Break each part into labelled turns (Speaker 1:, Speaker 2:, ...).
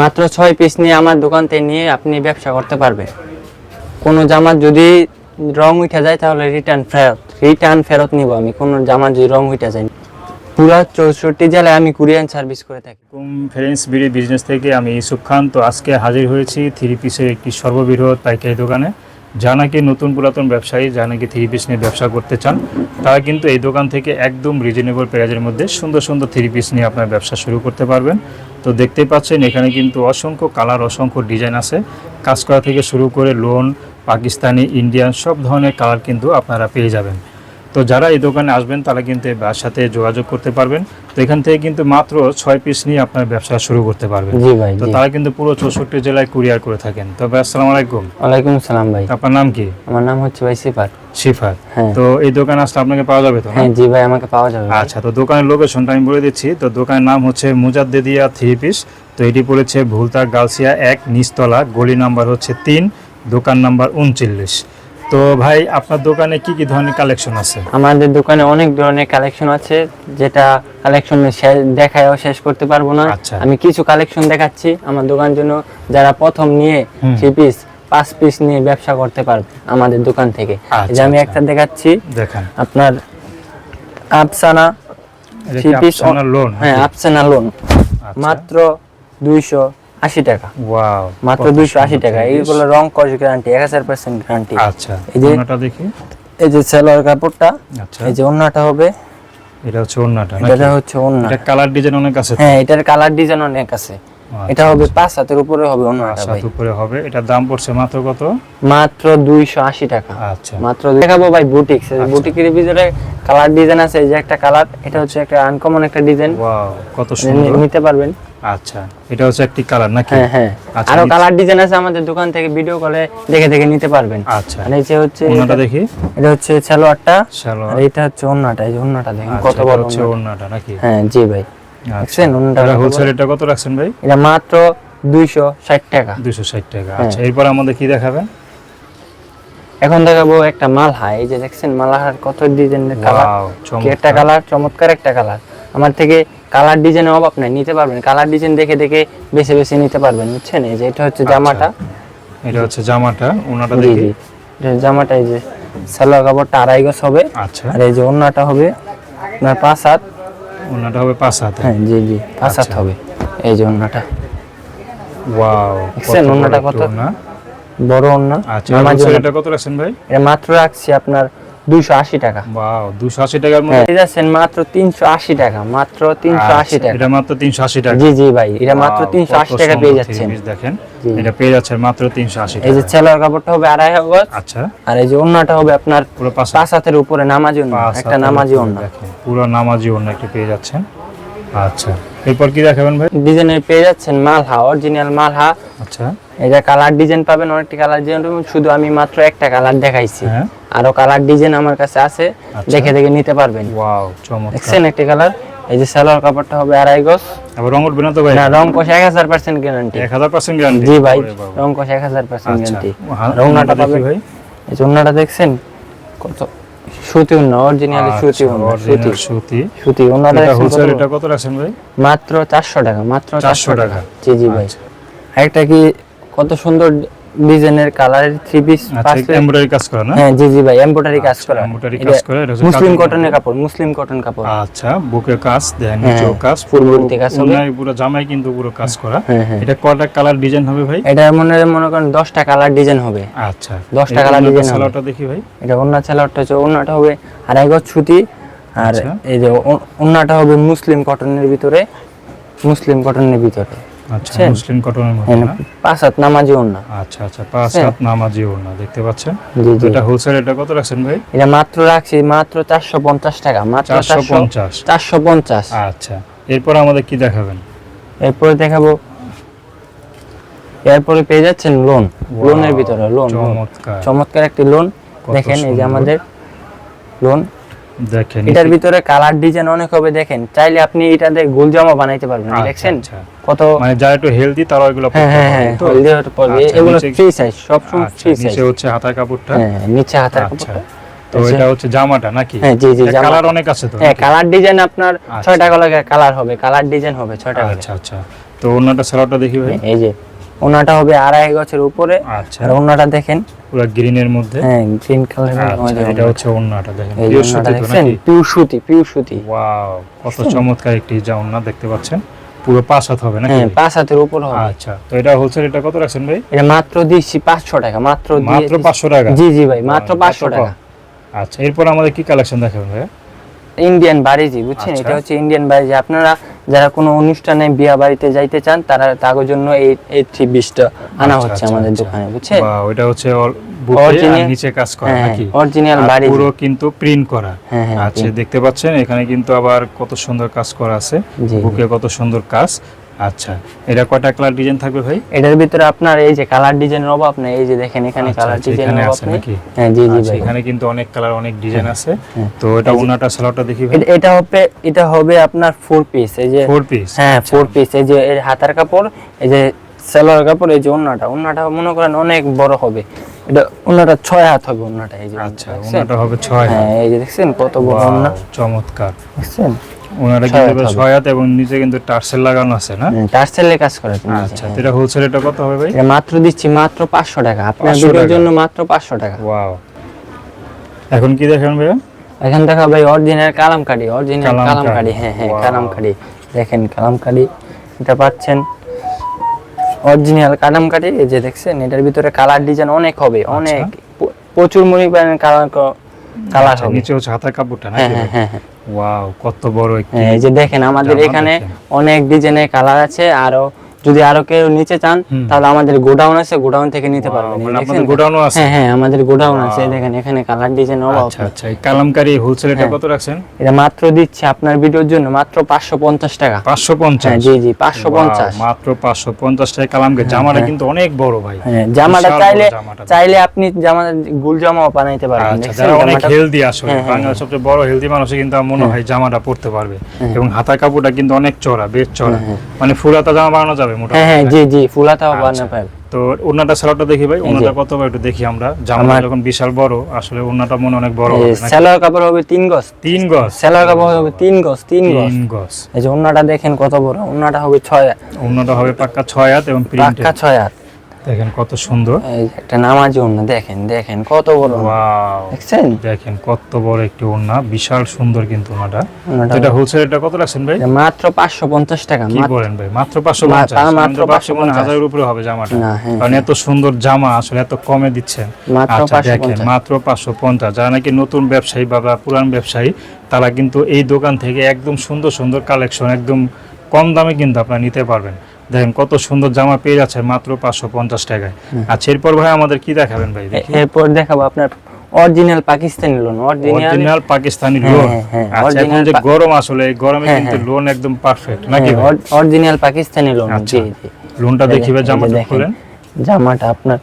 Speaker 1: মাত্র ছয় পিস নিয়ে আমার দোকান থেকে নিয়ে আপনি ব্যবসা করতে পারবেন কোনো জামা যদি রং উঠে যায় তাহলে রিটার্ন ফেরত রিটার্ন ফেরত নিব আমি। কোনো জামা যদি রং উঠে যায়। পুরা চৌষট্টি জেলায় আমি কুরিয়ান সার্ভিস করে থাকি।
Speaker 2: ফ্রেন্ডস বিডি বিজনেস থেকে আমি ইসুফ খান। তো আজকে হাজির হয়েছি থ্রি পিসের একটি সর্ববৃহৎ পাইকারি দোকানে। যা নাকি নতুন পুরাতন ব্যবসায়ী যা নাকি থ্রি পিস নিয়ে ব্যবসা করতে চান, তারা কিন্তু এই দোকান থেকে একদম রিজনেবল প্রাইজের মধ্যে সুন্দর সুন্দর থ্রি পিস নিয়ে আপনার ব্যবসা শুরু করতে পারবেন। তো দেখতেই পাচ্ছেন এখানে কিন্তু অসংখ্য কালার অসংখ্য ডিজাইন আছে। কাজ করা থেকে শুরু করে লোন পাকিস্তানি ইন্ডিয়ান সব ধরনের কালার কিন্তু আপনারা পেয়ে যাবেন। তো যারা এই দোকানে আসবেন তারা কিন্তু এই সাথে যোগাযোগ করতে পারবেন। তো এখান থেকে কিন্তু মাত্র ছয় পিস নিয়ে আপনার ব্যবসা শুরু করতে পারবেন। তো তারা কিন্তু পুরো চৌষট্টি জেলায় কুরিয়ার করে থাকেন। তবে আসসালামু আলাইকুম।
Speaker 1: ওয়ালাইকুম সালাম ভাই।
Speaker 2: আপনার নাম কি?
Speaker 1: আমার নাম হচ্ছে ভাই সিফার
Speaker 2: শিফাত
Speaker 1: হ্যাঁ।
Speaker 2: তো এই দোকানে আসলে আপনাকে পাওয়া যাবে তো
Speaker 1: হ্যাঁ জি ভাই আমাকে পাওয়া যাবে
Speaker 2: আচ্ছা তো দোকানের লোকেশনটা আমি বলে দিচ্ছি। তো দোকানের নাম হচ্ছে মুজাদ্দেদিয়া থ্রি পিস তো এটি পড়েছে ভুলতা গালসিয়া এক নিচতলা গলি নাম্বার হচ্ছে তিন দোকান নাম্বার উনচল্লিশ। তো ভাই আপনার দোকানে কি কি ধরনের কালেকশন আছে?
Speaker 1: আমাদের দোকানে অনেক ধরনের কালেকশন আছে যেটা কালেকশন দেখায়ও শেষ করতে পারব না।
Speaker 2: আচ্ছা।
Speaker 1: আমি কিছু কালেকশন দেখাচ্ছি আমার দোকান জন্য। যারা প্রথম নিয়ে থ্রি পিস পাঁচ পিস নিয়ে ব্যবসা করতে পারবে আমাদের দোকান থেকে। যে
Speaker 2: আচ্ছা,
Speaker 1: আমি
Speaker 2: আচ্ছা।
Speaker 1: একটা দেখাচ্ছি।
Speaker 2: দেখেন।
Speaker 1: আপনার আফসানা থ্রি পিস
Speaker 2: লোন
Speaker 1: হ্যাঁ আফসানা লোন
Speaker 2: আচ্ছা।
Speaker 1: মাত্র দুইশো আশি টাকা।
Speaker 2: ওয়াও
Speaker 1: মাত্র দুইশো আশি টাকা। এইগুলো রং কস গ্যারান্টি এক হাজার পার্সেন্ট গ্যারান্টি
Speaker 2: আচ্ছা
Speaker 1: এই যে-
Speaker 2: দেখি।
Speaker 1: এই যে সেলোয়ার কাপড়টা
Speaker 2: আচ্ছা।
Speaker 1: এই যে ওন্নাটা হবে।
Speaker 2: এটা হচ্ছে ওন্নাটা
Speaker 1: এটা হচ্ছে ওন্না।
Speaker 2: এটা কালার ডিজাইন অনেক আছে
Speaker 1: হ্যাঁ এটার কালার ডিজাইন অনেক আছে। এটা হবে পাঁচ হাতের উপরে হবে অন্য
Speaker 2: সাত
Speaker 1: ভাই।
Speaker 2: উপরে হবে। এটার দাম পড়ছে মাত্র কত?
Speaker 1: মাত্র দুইশো আশি টাকা।
Speaker 2: আচ্ছা।
Speaker 1: মাত্র দেখাবো ভাই বুটিক্স
Speaker 2: আচ্ছা।
Speaker 1: বুটিকের ভিতরে কালার ডিজাইন আছে এই যে একটা কালার এটা হচ্ছে একটা আনকমন একটা ডিজাইন
Speaker 2: ওয়াও কত সুন্দর।
Speaker 1: নিতে পারবেন।
Speaker 2: আচ্ছা এটা হচ্ছে একটি কালার নাকি?
Speaker 1: হ্যাঁ হ্যাঁ।
Speaker 2: আচ্ছা, আরও
Speaker 1: কালার ডিজাইন আছে আমাদের দোকান থেকে ভিডিও কলে দেখে দেখে নিতে পারবেন।
Speaker 2: আচ্ছা।
Speaker 1: আর এই যে হচ্ছে
Speaker 2: ওন্নাটা দেখি।
Speaker 1: এটা হচ্ছে সালোয়ারটা।
Speaker 2: সালোয়ার।
Speaker 1: আর এটা হচ্ছে ওন্নাটা এই ওন্নাটা দেখেন
Speaker 2: আচ্ছা,
Speaker 1: কত বড়
Speaker 2: হচ্ছে
Speaker 1: ওন্না।
Speaker 2: ওন্নাটা নাকি?
Speaker 1: হ্যাঁ জি ভাই।
Speaker 2: আচ্ছা
Speaker 1: দেখছেন ওন্নাটা
Speaker 2: এটা হোলসেল এটা কত রাখছেন ভাই?
Speaker 1: এটা মাত্র দুইশো ষাট টাকা।
Speaker 2: দুশো ষাট টাকা।
Speaker 1: হ্যাঁ।
Speaker 2: আচ্ছা এরপর আমাদের কি দেখাবেন?
Speaker 1: এখন দেখাবো একটা মালহা এই যে দেখছেন মালহার কত ডিজাইনের কালার একটা কালার চমৎকার একটা কালার আমার থেকে কালার ডিজাইনের অভাব নাই নিতে পারবেন। কালার ডিজাইন দেখে দেখে বেছে বেছে নিতে পারবেন বুঝছেন? এই যে এটা হচ্ছে জামাটা।
Speaker 2: এটা হচ্ছে জামাটা ওনাটা দেখি।
Speaker 1: এটা জামাটা এই যে সালোয়ার কাপড়টা আড়াই গজ হবে।
Speaker 2: আচ্ছা।
Speaker 1: আর এই যে ওন্নাটা হবে আপনার পাঁচ হাত।
Speaker 2: ওনাটা হবে পাঁচ হাত
Speaker 1: হ্যাঁ জি জি পাঁচ হাত
Speaker 2: আচ্ছা।
Speaker 1: হবে এই যে ওনাটা
Speaker 2: ওয়াও
Speaker 1: দেখছেন ওনাটা কত?
Speaker 2: না
Speaker 1: বড় ওনা
Speaker 2: আচ্ছা। এটা কত রাখছেন ভাই
Speaker 1: এটা মাত্র রাখছি আপনার দুইশো আশি টাকা।
Speaker 2: ওয়াও টাকার মধ্যে?
Speaker 1: হ্যাঁ, এটা মাত্র টাকা মাত্র
Speaker 2: আচ্ছা,
Speaker 1: টাকা।
Speaker 2: এটা মাত্র তিনশো আশি টাকা?
Speaker 1: জি জি ভাই এটা মাত্র
Speaker 2: Wow,
Speaker 1: তিনশো আশি
Speaker 2: কত
Speaker 1: টাকা পেয়ে যাচ্ছেন।
Speaker 2: দেখেন। এটা পেয়ে যাচ্ছেন মাত্র তিনশো আশি
Speaker 1: এই যে ছেলার কাপড়টা হবে আড়াই গজ
Speaker 2: আচ্ছা।
Speaker 1: আর এই যে ওন্নাটা হবে আপনার
Speaker 2: পুরো পাঁচ
Speaker 1: পাঁচ হাতের উপরে নামাজি ওন্না একটা নামাজি ওন্না
Speaker 2: পুরো নামাজি ওন্না একটু পেয়ে যাচ্ছেন। আচ্ছা এরপর কি দেখাবেন ভাই?
Speaker 1: ডিজাইনের পেয়ে যাচ্ছেন মালহা অরিজিনাল মালহা।
Speaker 2: আচ্ছা।
Speaker 1: এই যে কালার ডিজাইন পাবেন অনেকটি কালার ডিজাইন শুধু আমি মাত্র একটা কালার দেখাইছি।
Speaker 2: হ্যাঁ।
Speaker 1: আরও কালার ডিজাইন আমার কাছে আছে
Speaker 2: আচ্ছা।
Speaker 1: দেখে দেখে নিতে পারবেন।
Speaker 2: ওয়াও চমৎকার।
Speaker 1: দেখছেন একটি কালার এই যে সালোয়ার কাপড়টা হবে আড়াই গজ।
Speaker 2: আবার রং উঠবে না তো ভাই?
Speaker 1: না রং কষ এক হাজার পার্সেন্ট গ্যারান্টি
Speaker 2: এক হাজার পার্সেন্ট গ্যারান্টি
Speaker 1: জি ভাই রং কষ এক হাজার পার্সেন্ট
Speaker 2: আচ্ছা।
Speaker 1: গ্যারান্টি
Speaker 2: হা-
Speaker 1: রংনাটা
Speaker 2: ওন্নাটা দেখি ভাই।
Speaker 1: এই যে দেখছেন? কত সুতি ওন্না অরিজিনালি সুতি
Speaker 2: আচ্ছা,
Speaker 1: ওন্না সুতি।
Speaker 2: সুতি।
Speaker 1: সুতি ওন্নাটা
Speaker 2: এটা হোলসেল
Speaker 1: কত?
Speaker 2: এটা কত রাখছেন ভাই?
Speaker 1: মাত্র চারশো টাকা মাত্র
Speaker 2: 400
Speaker 1: চারশো টাকা। জি জি ভাই।
Speaker 2: আচ্ছা।
Speaker 1: একটা কি কত সুন্দর ডিজাইনের কালারের থ্রি পিস
Speaker 2: এমব্রয়ডারি কাজ করা না?
Speaker 1: হ্যাঁ জি জি ভাই এমব্রয়ডারি কাজ
Speaker 2: আচ্ছা,
Speaker 1: করা।
Speaker 2: embroidery কাজ করা,
Speaker 1: মুসলিম কটনের কাপড় মুসলিম কটন কাপড়।
Speaker 2: আচ্ছা বুকে কাজ দেন
Speaker 1: হ্যাঁ,
Speaker 2: নিচেও কাজ
Speaker 1: body কাজ হবে।
Speaker 2: পুরো জামাই কিন্তু পুরো কাজ করা।
Speaker 1: হ্যাঁ হ্যাঁ।
Speaker 2: এটা কয়টা কালার ডিজাইন হবে ভাই?
Speaker 1: এটা মনে মনে করেন দশটা কালার ডিজাইন হবে।
Speaker 2: আচ্ছা
Speaker 1: 10 টা colour design হবে।
Speaker 2: সালোয়ারটা দেখি ভাই।
Speaker 1: এটা ওন্না ছেলাটা হচ্ছে ওন্নাটা হবে আড়াই গজ ছুটি আর। এই যে ওন্নাটা হবে মুসলিম কটনের ভিতরে মুসলিম কটনের ভিতরে।
Speaker 2: আচ্ছা মুসলিম কটনের মধ্যে
Speaker 1: হ্যাঁ,
Speaker 2: না?
Speaker 1: পাঁচ হাত নামাজি ওন্না
Speaker 2: আচ্ছা আচ্ছা পাঁচ
Speaker 1: হ্যাঁ।
Speaker 2: হাত নামাজি ওড়না দেখতে পাচ্ছেন? এটা হোলসেল এটা কত রাখছেন ভাই?
Speaker 1: এটা মাত্র রাখছি মাত্র চারশো পঞ্চাশ টাকা মাত্র
Speaker 2: চারশো
Speaker 1: চারশো
Speaker 2: পঞ্চাশ।
Speaker 1: চারশো পঞ্চাশ।
Speaker 2: আচ্ছা এরপর আমাদের কি দেখাবেন?
Speaker 1: এরপরে দেখাবো এরপরে পেয়ে যাচ্ছেন লোন লোনের ভিতরে লোন
Speaker 2: চমৎকার।
Speaker 1: চমৎকার একটি লোন দেখেন এই যে আমাদের লোন
Speaker 2: দেখেন
Speaker 1: এটার ভিতরে কালার ডিজাইন অনেক হবে দেখেন। চাইলে আপনি এটাতে গোল জামা বানাইতে পারবেন
Speaker 2: আচ্ছা,
Speaker 1: দেখছেন?
Speaker 2: আচ্ছা।
Speaker 1: কত
Speaker 2: মানে যারা একটু হেলদি তারা এগুলো
Speaker 1: হ্যাঁ হ্যাঁ হ্যাঁ হলদি হতে পারবে।
Speaker 2: আচ্ছা,
Speaker 1: এগুলো ফ্রি সাইজ সব সময় ফ্রি সাইজ
Speaker 2: নিচে হচ্ছে হাতার কাপড়টা?
Speaker 1: হ্যাঁ নিচে হাতের
Speaker 2: আচ্ছা।
Speaker 1: কাপড়টা।
Speaker 2: তো এটা হচ্ছে জামাটা নাকি?
Speaker 1: হ্যাঁ জি জি
Speaker 2: কালার অনেক আছে তো
Speaker 1: হ্যাঁ কালার ডিজাইন আপনার
Speaker 2: আচ্ছা।
Speaker 1: ছয়টা কালার কালার হবে কালার ডিজাইন হবে ছয়টা করে
Speaker 2: আচ্ছা আচ্ছা। তো ওনাটা সালোয়ারটা দেখি ভাই।
Speaker 1: এই যে ওনাটা হবে আড়াই গছের উপরে।
Speaker 2: আচ্ছা।
Speaker 1: আর ওনাটা দেখেন।
Speaker 2: পুরো গ্রিনের মধ্যে?
Speaker 1: হ্যাঁ গ্রিন কালারের
Speaker 2: আচ্ছা এটা হচ্ছে ওন্নাটা দেখেন। পিওর সুতি তো নাকি?
Speaker 1: পিওর সুতি পিওর সুতি।
Speaker 2: ওয়াও কত চমৎকার একটি জাউনা দেখতে পাচ্ছেন। পুরো পাঁচ হাত হবে নাকি?
Speaker 1: হ্যাঁ পাঁচ হাতের উপর হবে।
Speaker 2: আচ্ছা তো এটা হোলসেল এটা কত রাখছেন ভাই?
Speaker 1: এটা মাত্র দিচ্ছি পাঁচশো টাকা মাত্র
Speaker 2: মাত্র
Speaker 1: দিচ্ছি-
Speaker 2: পাঁচশো টাকা?
Speaker 1: জি জি ভাই মাত্র
Speaker 2: বাহ,
Speaker 1: পাঁচশো
Speaker 2: এত
Speaker 1: টাকা।
Speaker 2: আচ্ছা এরপর আমাদের কি কালেকশন দেখাবেন ভাই
Speaker 1: ইন্ডিয়ান বাড়িজি বুঝছেন?
Speaker 2: আচ্ছা।
Speaker 1: এটা হচ্ছে ইন্ডিয়ান বাড়িজি আপনারা যারা কোনো অনুষ্ঠানে বিয়া বাড়িতে যাইতে চান তারা তাদের জন্য এই এই থ্রি পিসটা আনা
Speaker 2: আচ্ছা,
Speaker 1: হচ্ছে
Speaker 2: আচ্ছা,
Speaker 1: আমাদের
Speaker 2: আচ্ছা।
Speaker 1: দোকানে বুঝছেন
Speaker 2: বা ওটা হচ্ছে অল- বুকে আর
Speaker 1: Original-
Speaker 2: নিচে কাজ করা
Speaker 1: হ্যাঁ
Speaker 2: নাকি?
Speaker 1: অরিজিনাল
Speaker 2: আর পুরো কিন্তু প্রিন্ট করা।
Speaker 1: হ্যাঁ হ্যাঁ
Speaker 2: আচ্ছা দেখতে পাচ্ছেন এখানে কিন্তু আবার কত সুন্দর কাজ করা আছে। বুকে কত সুন্দর কাজ। আচ্ছা এটা কয়টা কালার ডিজাইন থাকবে ভাই?
Speaker 1: এটার ভিতরে আপনার এই যে কালার ডিজাইনের অভাব নেই এই যে দেখেন এখানে
Speaker 2: আচ্ছা,
Speaker 1: কালার
Speaker 2: আচ্ছা,
Speaker 1: ডিজাইনের অভাব
Speaker 2: আছে
Speaker 1: হ্যাঁ জি জি
Speaker 2: আচ্ছা,
Speaker 1: ভাই।
Speaker 2: এখানে কিন্তু অনেক কালার অনেক ডিজাইন আছে।
Speaker 1: হ্যাঁ।
Speaker 2: তো এটা ওনাটা সালোয়ারটা দেখি ভাই।
Speaker 1: এটা- হবে এটা হবে আপনার ফোর পিস এই যে
Speaker 2: ফোর পিস
Speaker 1: হ্যাঁ ফোর পিস এই যে হাতার কাপড় এই যে সেলোয়ার কাপড় এই যে ওন্নাটা ওন্নাটা মনে করেন অনেক বড় হবে। এটা ওন্নাটা ছয় হাত হবে ওন্নাটা এই যে
Speaker 2: আচ্ছা? ওনাটা হবে ছয়
Speaker 1: হ্যাঁ এই যে দেখছেন কত বড় ওন্না
Speaker 2: চমৎকার।
Speaker 1: দেখছেন?
Speaker 2: ওনাটা
Speaker 1: ছয়
Speaker 2: কিন্তু। ছয় হাত এবং নিচে কিন্তু টার্সেল লাগানো আছে না?
Speaker 1: টার্সেলে কাজ করে
Speaker 2: আচ্ছা এটা হোলসেল এটা কত হবে ভাই?
Speaker 1: এটা মাত্র দিচ্ছি মাত্র পাঁচশো টাকা। আপনার ভিডিওর জন্য মাত্র পাঁচশো টাকা।
Speaker 2: ওয়াও এখন কি দেখেন ভাইয়া?
Speaker 1: এখান থেকে ভাই অরিজিনাল কালামকারি অরিজিনাল।
Speaker 2: কালামকারি
Speaker 1: হ্যাঁ হ্যাঁ
Speaker 2: Wow.
Speaker 1: কালামকারি। দেখেন কালামকারি এটা পাচ্ছেন অরিজিনাল কাদাম এই যে দেখছেন এটার ভিতরে কালার ডিজাইন অনেক হবে অনেক প্রচুর পরিমাণে কালার কালার
Speaker 2: আচ্ছা,
Speaker 1: হবে।
Speaker 2: নিচে হচ্ছে হাতা কাপড়টা
Speaker 1: হ্যাঁ
Speaker 2: নাকি?
Speaker 1: হ্যাঁ হ্যাঁ হ্যাঁ
Speaker 2: ওয়াও কত বড়
Speaker 1: হ্যাঁ, এই যে দেখেন আমাদের এখানে অনেক ডিজাইনের কালার আছে আরও যদি আরও কেউ নিচে চান তাহলে আমাদের গোডাউন আছে গোডাউন থেকে নিতে পারবেন।
Speaker 2: মানে আপনাদের গোডাউনও আছে?
Speaker 1: হ্যাঁ হ্যাঁ আমাদের গোডাউন আছে। দেখেন এখানে কালার ডিজাইন অভাব।
Speaker 2: আচ্ছা আচ্ছা এই কালামকারি হোলসেল এটা
Speaker 1: হ্যাঁ।
Speaker 2: কত রাখছেন?
Speaker 1: এটা মাত্র দিচ্ছি আপনার ভিডিওর জন্য মাত্র পাঁচশো পঞ্চাশ টাকা।
Speaker 2: পাঁচশো
Speaker 1: হ্যাঁ
Speaker 2: পঞ্চাশ
Speaker 1: জি জি পাঁচশো পঞ্চাশ।
Speaker 2: মাত্র পাঁচশো পঞ্চাশ টাকা কালামকারি। জামাটা
Speaker 1: হ্যাঁ।
Speaker 2: কিন্তু অনেক বড় ভাই।
Speaker 1: হ্যাঁ জামাটা চাইলে
Speaker 2: জামাটা।
Speaker 1: চাইলে আপনি জামা গুল জামাও বানাইতে পারবেন।
Speaker 2: আচ্ছা অনেক হেলদি আসলে বাংলার সবচেয়ে বড় হেলদি মানুষ কিন্তু আমার মনে হয়। জামাটা পরতে পারবে। এবং হাতা কাপড়টা কিন্তু অনেক চড়া বেশ চড়া। মানে ফুল হাতা জামা বানানো যাবে
Speaker 1: হ্যাঁ হ্যাঁ জি জি ফুলাতাও
Speaker 2: আচ্ছা।
Speaker 1: বানাতে পারবেন
Speaker 2: তো ওনাটা সালোয়ারটা দেখি ভাই ওনাটা কত ভাই একটু দেখি আমরা।
Speaker 1: জামা
Speaker 2: যখন বিশাল বড় আসলে ওনাটা মনে অনেক বড় হবে নাকি?
Speaker 1: কাপড় হবে তিন গজ।
Speaker 2: তিন গজ?
Speaker 1: সেলোয়ার কাপড় হবে তিন গজ তিন গজ।
Speaker 2: তিন গজ।
Speaker 1: এই যে ওনাটা দেখেন কত বড় ওনাটা হবে ছয় হাত,
Speaker 2: ওনাটা হবে পাক্কা ছয় হাত এবং প্রিন্ট
Speaker 1: পাক্কা ছয় হাত।
Speaker 2: দেখেন কত সুন্দর।
Speaker 1: এই একটা নামাজি ওন্না দেখেন দেখেন কত বড়
Speaker 2: ওয়াও।
Speaker 1: দেখছেন?
Speaker 2: দেখেন কত বড় একটি ওড়না বিশাল সুন্দর কিন্তু তো এটা হোলসেল এটা কত রাখছেন ভাই?
Speaker 1: মাত্র পাঁচশো পঞ্চাশ টাকা
Speaker 2: কি বলেন ভাই? মাত্র পাঁচশো
Speaker 1: মা-
Speaker 2: পঞ্চাশ।
Speaker 1: তা
Speaker 2: আমি
Speaker 1: মাত্র
Speaker 2: তো ভাবছি মনে হয়
Speaker 1: 550
Speaker 2: হাজারের উপরে হবে জামাটা।
Speaker 1: হ্যাঁ,
Speaker 2: কারণ এত সুন্দর জামা আসলে এত কমে দিচ্ছেন।
Speaker 1: মাত্র
Speaker 2: আচ্ছা
Speaker 1: পাঁচশো
Speaker 2: দেখেন
Speaker 1: পঞ্চাশ।
Speaker 2: মাত্র পাঁচশো পঞ্চাশ। যারা নাকি নতুন ব্যবসায়ী বা বা পুরান ব্যবসায়ী তারা কিন্তু এই দোকান থেকে একদম সুন্দর সুন্দর কালেকশন একদম কম দামে কিন্তু আপনারা নিতে পারবেন। দেখেন কত সুন্দর জামা পেয়ে যাচ্ছে মাত্র পাঁচশো পঞ্চাশ টাকায়। আচ্ছা এরপর ভাই আমাদের কি দেখাবেন ভাই?
Speaker 1: এরপর দেখাবো আপনার original Pakistani lawn original
Speaker 2: Pakistani
Speaker 1: হ্যাঁ,
Speaker 2: লোন
Speaker 1: হ্যাঁ, হ্যাঁ,
Speaker 2: আচ্ছা এখন যে গরম আসলে এই গরমে
Speaker 1: হ্যাঁ,
Speaker 2: কিন্তু
Speaker 1: হ্যাঁ।
Speaker 2: লোন একদম পারফেক্ট নাকি
Speaker 1: অরিজিনাল পাকিস্তানি লোন
Speaker 2: আচ্ছা।
Speaker 1: জি জি।
Speaker 2: লোনটা
Speaker 1: এই
Speaker 2: দেখি ভাই
Speaker 1: যে- এই যে
Speaker 2: জামাটা খুলেন।
Speaker 1: জামাটা আপনার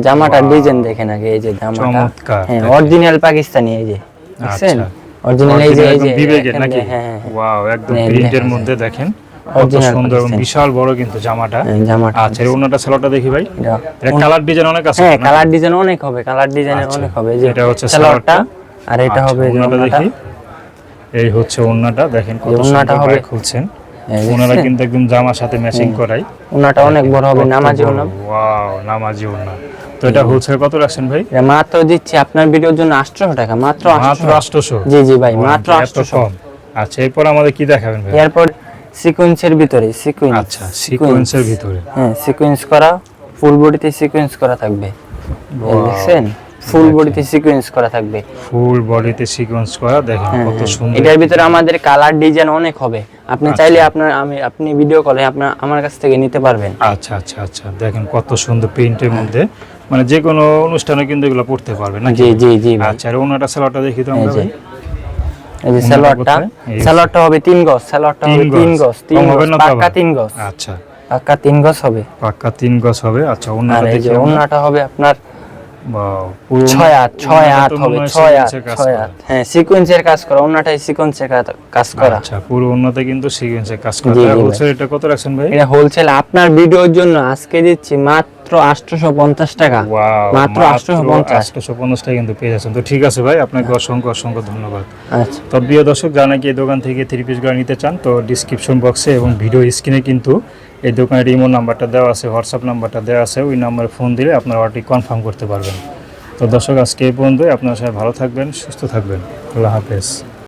Speaker 1: জামাটা. ডিজাইন দেখেন আগে এই যে জামাটা।
Speaker 2: চমৎকার,
Speaker 1: হ্যাঁ অরিজিনাল পাকিস্তানি এই যে দেখছেন?
Speaker 2: আচ্ছা।
Speaker 1: অরিজিনাল এই যে এই যে
Speaker 2: বিবেকের নাকি?
Speaker 1: হ্যাঁ হ্যাঁ হ্যাঁ,
Speaker 2: ওয়াও একদম প্রিন্টের মধ্যে দেখেন। কত সুন্দর বিশাল বড় কিন্তু জামাটা।
Speaker 1: হ্যাঁ, জামাটা
Speaker 2: আচ্ছা ওনাটা সালোয়ারটা দেখি ভাই।
Speaker 1: এটা-
Speaker 2: এটা কালার ডিজাইন অনেক আছে
Speaker 1: হ্যাঁ কালার ডিজাইন অনেক হবে কালার ডিজাইনের অনেক হবে। যে
Speaker 2: এটা হচ্ছে
Speaker 1: সালোয়ারটা
Speaker 2: সালোয়ারটা।
Speaker 1: আর এটা হবে
Speaker 2: ওনাটা দেখি। এই হচ্ছে ওন্নাটা দেখেন কত
Speaker 1: এই হবে-
Speaker 2: খুলছেন। ওনারা কিন্তু একদম জামার সাথে ম্যাচিং করাই।
Speaker 1: অনেক বড় হবে নামাজি ওন্না
Speaker 2: ওয়াও নামাজি ওন্না তো এটা হোলসেল কত রাখছেন ভাই?
Speaker 1: মাত্র দিচ্ছি আপনার ভিডিওর জন্য আটশো টাকা মাত্র
Speaker 2: মাত্র
Speaker 1: 800 জি জি ভাই মাত্র
Speaker 2: এত
Speaker 1: আটশো।
Speaker 2: কম। আচ্ছা এরপর আমাদের কি দেখাবেন ভাই?
Speaker 1: এরপর সিকোয়েন্সের ভিতরে সিকোয়েন্স
Speaker 2: আচ্ছা সিকোয়েন্সের ভিতরে।
Speaker 1: হ্যাঁ সিকোয়েন্স করা ফুল বডিতে সিকোয়েন্স করা থাকবে। দেখছেন? ফুল বডিতে সিকোয়েন্স করা থাকবে।
Speaker 2: ফুল বডিতে সিকোয়েন্স করা দেখেন
Speaker 1: হ্যাঁ,
Speaker 2: কত
Speaker 1: হ্যাঁ।
Speaker 2: সুন্দর।
Speaker 1: এটার ভিতরে আমাদের কালার ডিজাইন অনেক হবে। আপনি
Speaker 2: আচ্ছা।
Speaker 1: চাইলে আপনার আমি আপনি ভিডিও কলে আপনার আমার কাছ থেকে নিতে পারবেন।
Speaker 2: আচ্ছা আচ্ছা আচ্ছা। দেখেন কত সুন্দর প্রিন্টের মধ্যে। মানে যে কোনো অনুষ্ঠানে কিন্তু এগুলো পড়তে পারবে না
Speaker 1: জি জি জি
Speaker 2: আচ্ছা আর ওনাটা সালোয়ারটা দেখি তো আমরা ভাই।
Speaker 1: এই যে সালোয়ারটা। সালোয়ারটা হবে তিন গজ সালোয়ারটা হবে
Speaker 2: তিন গজ।
Speaker 1: তিন গজ পাক্কা তিন গজ।
Speaker 2: আচ্ছা।
Speaker 1: পাক্কা তিন গজ হবে।
Speaker 2: পাক্কা তিন গজ হবে? আচ্ছা দেখি
Speaker 1: ওন্নাটা হবে আপনার ছয় ছয় হবে ছয় ছয় হ্যাঁ সিকোয়েন্সের কাজ করা সিকোয়েন্সের কাজ করা।
Speaker 2: আচ্ছা পুরো কিন্তু কাজ করা।
Speaker 1: জি, জি,
Speaker 2: হোলসেল এটা কত রাখছেন ভাই?
Speaker 1: এটা হোলসেল আপনার ভিডিওর জন্য আজকে দিচ্ছি মাত্র মাত্র আটশোশো পঞ্চাশ টাকা।
Speaker 2: Wow,
Speaker 1: মাত্র 850
Speaker 2: 850 টাকা কিন্তু পেয়ে যাচ্ছেন। তো ঠিক আছে ভাই আপনাকে অসংখ্য অসংখ্য ধন্যবাদ।
Speaker 1: আচ্ছা।
Speaker 2: তো প্রিয় দর্শক যারা কি এই দোকান থেকে থ্রি পিস গাড়ি নিতে চান তো ডিসক্রিপশন বক্সে এবং ভিডিও স্ক্রিনে কিন্তু এই দোকানের ইমো নাম্বারটা দেওয়া আছে হোয়াটসঅ্যাপ নাম্বারটা দেওয়া আছে ওই নাম্বারে ফোন দিলে আপনারা অর্ডারটি কনফার্ম করতে পারবেন। তো দর্শক আজকে এই পর্যন্তই। আপনার সাথে ভালো থাকবেন সুস্থ থাকবেন। আল্লাহ হাফেজ।